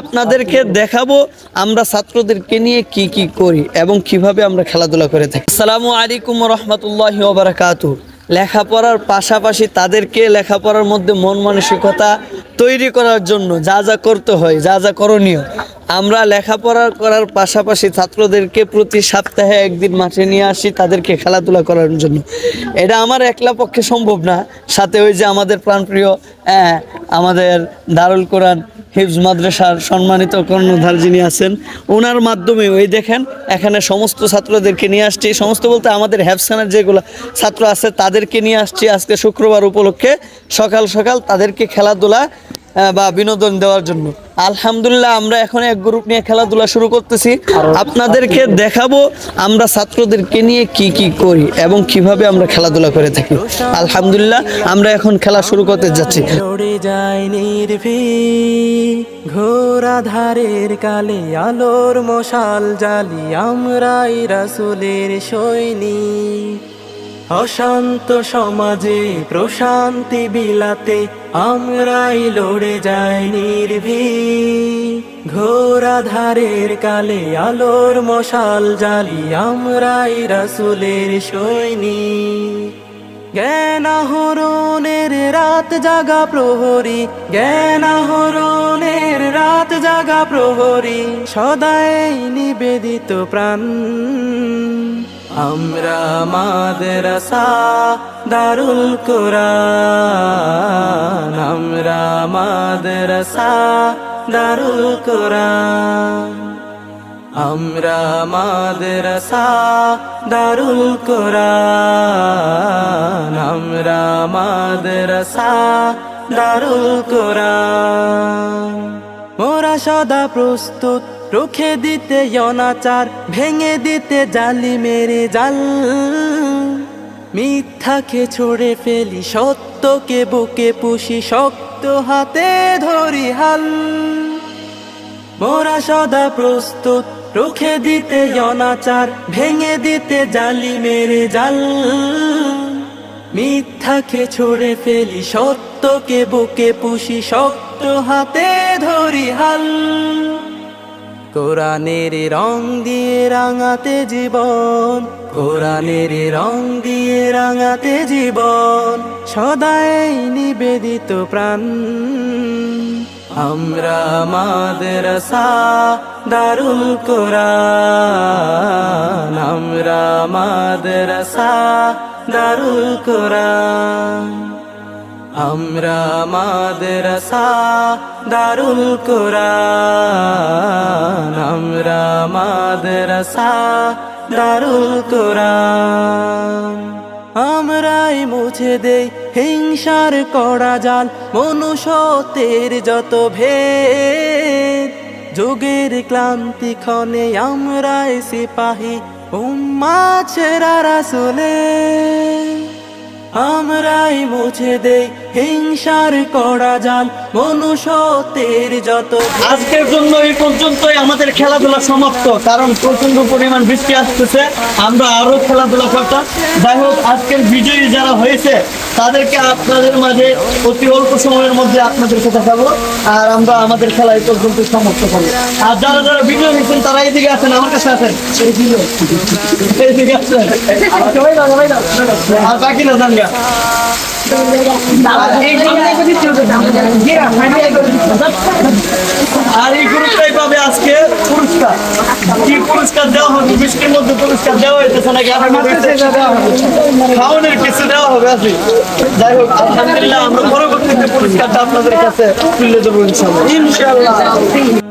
আপনাদেরকে দেখাবো আমরা ছাত্রদেরকে নিয়ে কি কি করি এবং কীভাবে আমরা খেলাধুলা করে থাকি। আসসালামু আলাইকুম রহমতুল্লাহ ওবরাকাতু লেখাপড়ার পাশাপাশি তাদেরকে লেখাপড়ার মধ্যে মন মানসিকতা তৈরি করার জন্য যা যা করতে হয় যা যা করণীয় আমরা লেখাপড়া করার পাশাপাশি ছাত্রদেরকে প্রতি সপ্তাহে একদিন মাঠে নিয়ে আসি তাদেরকে খেলাধুলা করার জন্য। এটা আমার একলা পক্ষে সম্ভব না। সাথে ওই যে আমাদের প্রাণপ্রিয় হ্যাঁ, আমাদের দারুল কোরআন হিফজ মাদ্রাসার সম্মানিত কর্ণধার যিনি আছেন ওনার মাধ্যমে ওই দেখেন, এখানে সমস্ত ছাত্রদেরকে নিয়ে আসছি। সমস্ত বলতে আমাদের হ্যাফসানের যেগুলো ছাত্র আছে, তাদেরকে নিয়ে আসছি আজকে শুক্রবার উপলক্ষে। সকাল সকাল তাদেরকে খেলাধুলা বা বিনোদন দেওয়ার জন্য। আলহামদুলিল্লাহ আমরা এখন এক গ্রুপ নিয়ে খেলাধুলা শুরু করতেছি। আপনাদেরকে দেখাবো আমরা ছাত্রদেরকে নিয়ে কি কি করি এবং কীভাবে আমরা খেলাধুলা করে থাকি। আলহামদুলিল্লাহ আমরা এখন খেলা শুরু করতে যাচ্ছি। ঘোরা ধারের কালে আলোর মশাল জালি আমরাই রাসুলের সৈনিক। অশান্ত সমাজে প্রশান্তি বিলাতে আমরাই লড়ে যাই নির্ভীক। ঘোরাধারের কালে আলোর মশাল জালি আমরাই রাসুলের সৈনিক। জ্ঞান আহরণের রাত জাগা প্রহরী জ্ঞান আহরণের রাত জাগা প্রহরী, সদাই নিবেদিত প্রাণ। আমরা মাদ্রাসা দারুল কোরআন। আমরা মাদ্রাসা দারুল কোরআন। আমরা মাদ্রাসা দারুল কোরআন। আমরা মাদ্রাসা দারুল কোরআন। মোরা সদা প্রস্তুত রুখে দিতে অনাচার, ভেঙে দিতে জালি মেরে জাল। মিথ্যাকে ছড়ে ফেলি, সত্যকে বুকে পুষি, শক্ত হাতে ধরি হাল। মোরা সদা প্রস্তুত, রুখে দিতে অনাচার, ভেঙে দিতে জালি মেরে জাল। মিথ্যাকে ছড়ে ফেলি, সত্যকে বুকে পুষি, শক্ত হাতে ধরি হাল। কোরআনের রং দিয়ে রাঙাতে জীবন, কোরআনের রং দিয়ে রাঙাতে জীবন, সদাই নিবেদিত প্রাণ। আমরা মাদ্রাসা দারুল কোরআন, আমরা মাদ্রাসা দারুল কোরআন। আমরা মাদ্রাসা দারুল কোরআন। আমরা মাদ্রাসা দারুল কোরআন। আমরাই মুছে দেই হিংসার কড়া জাল মনুষ্যতের যত ভেদ। যুগের ক্লান্তি ক্ষণে আমরাই সিপাহী, উম্মা ছেড়া রাসুলে আমরাই মুছে দেই হিংসার কড়া জাল মনুষ্যতের যত আজকের জন্য এই পর্যন্তই আমাদের খেলাধুলা সমাপ্ত, কারণ প্রচণ্ড পরিমাণ বৃষ্টি আসতেছে। আমরা আরও খেলাধুলা করতাম। যাই হোক, আজকের বিজয়ী যারা হয়েছে, তাদেরকে আপনাদের মাঝে অতি অল্প সময়ের মধ্যে আপনাদেরকে দেখাবো আর আমরা আমাদের খেলা এই পর্যন্ত সমাপ্ত করব। আর যারা যারা বিজয় হয়েছেন, তারা এইদিকে আছেন, আমার কাছে আছেন। আছেন। আর বাকি না জানগা আর এই গ্রুপটাই পাবে আজকে পুরস্কার। কি পুরস্কার দেওয়া হবে? বৃষ্টির মধ্যে পুরস্কার দেওয়া হইতেছে নাকি? খাওয়ানোর কিছু দেওয়া হবে আজকে। যাই হোক আলহামদুলিল্লাহ আমরা পরবর্তীতে পুরস্কারটা আপনাদের কাছে তুলে দেবো ইনশাল্লাহ ইনশাল্লাহ